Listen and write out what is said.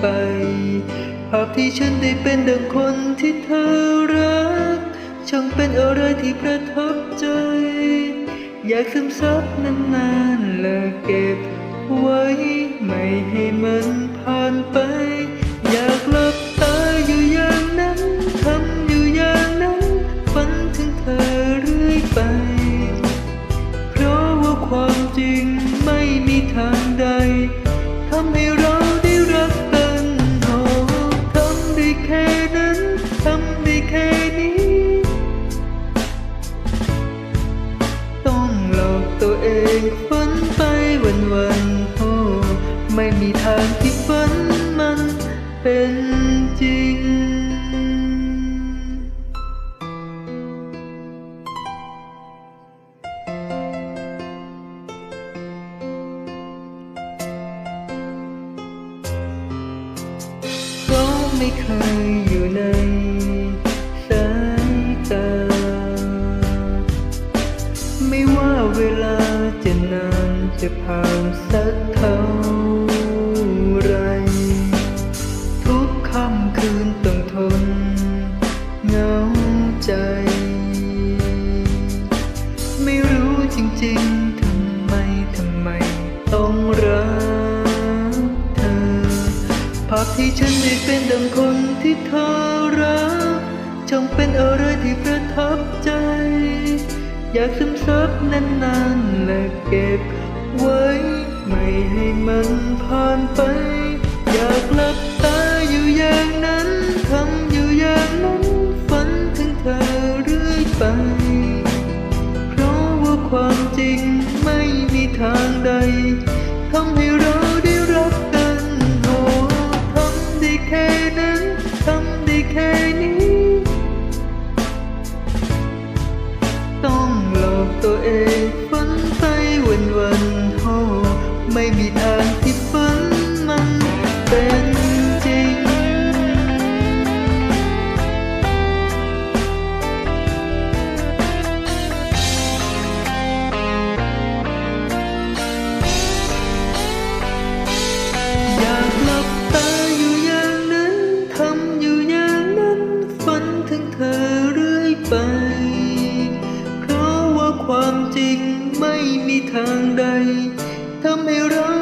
ไป ภาพที่ฉันได้เป็นดังคนที่เธอรัก ช่างเป็นอะไรที่ประทับใจ อยากซึมซับนานๆและเก็บไว้ ไม่ให้มันผ่านไป อยากหลับตาอยู่อย่างนั้นทำอยู่อย่างนั้นฝันถึงเธอเรื่อยไป เพราะว่าความจริงไม่มีทางใดทำให้ เองฝันไปวันวันๆโอ้ไม่มีทางที่ฝันมันเป็นจริงเพราไม่เคยอยู่ในสายตา ไม่ว่าเวลา จะผ่านสักเท่าไร ทุกค่ำคืนต้องทนเหงาใจ ไม่รู้จริงๆทำไมทำไมต้องรักเธอภาพที่ฉันได้เป็นดังคนที่เธอรักช่างเป็นอะไรที่ประทับใจ อยากซึมซับนานๆและเก็บ ไว้ ไม่ให้มันผ่านไป อยากลับ ม่ีทางที่ฝันมันเป็นจริง อยากหลับตาอยู่อย่างนั้นทำอยู่อย่างนั้นฝันถึงเธอเรื่อยไป เพราะว่าความจริงไม่มีทางใด melhorando.